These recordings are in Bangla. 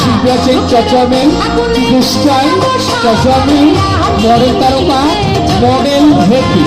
শিবরাজের চচমে মিস্টার চচমে মডেল তারকা মডেল হেপি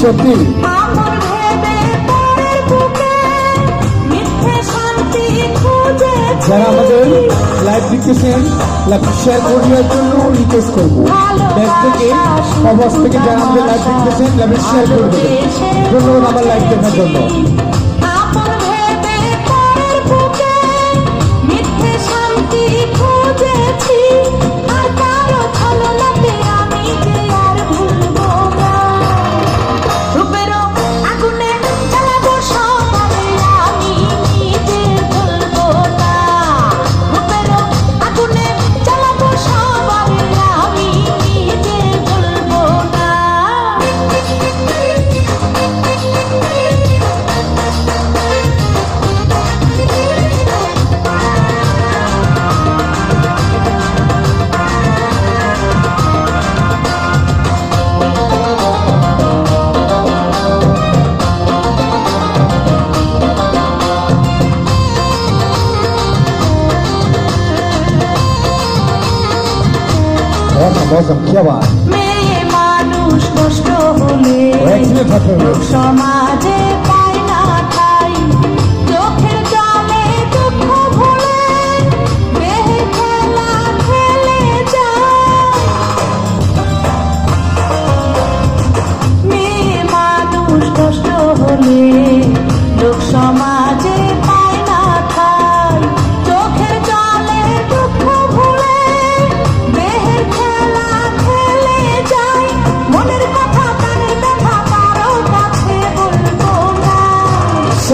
বিশ্বের যারা আমাদের লাইভ দেখতেছেন শেয়ার করে দেওয়ার জন্য রিকোয়েস্ট করব। ব্যাংক থেকে অবস্থা থেকে যারা আমাদের লাইভ দেখতেছেন লাইভ শেয়ার করে দেবেন। ধন্যবাদ আমার লাইভ দেখার জন্য। গজব কি আবার মেয়ে মানুষ কষ্ট হলে সমাজে পায় না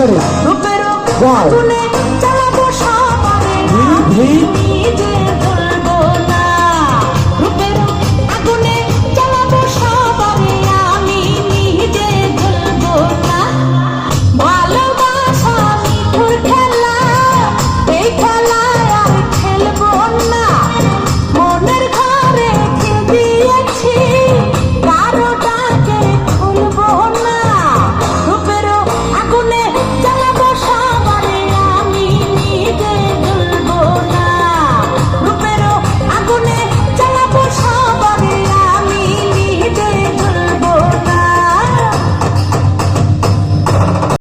করো রূপের আগুনে জ্বালাবো সব আমি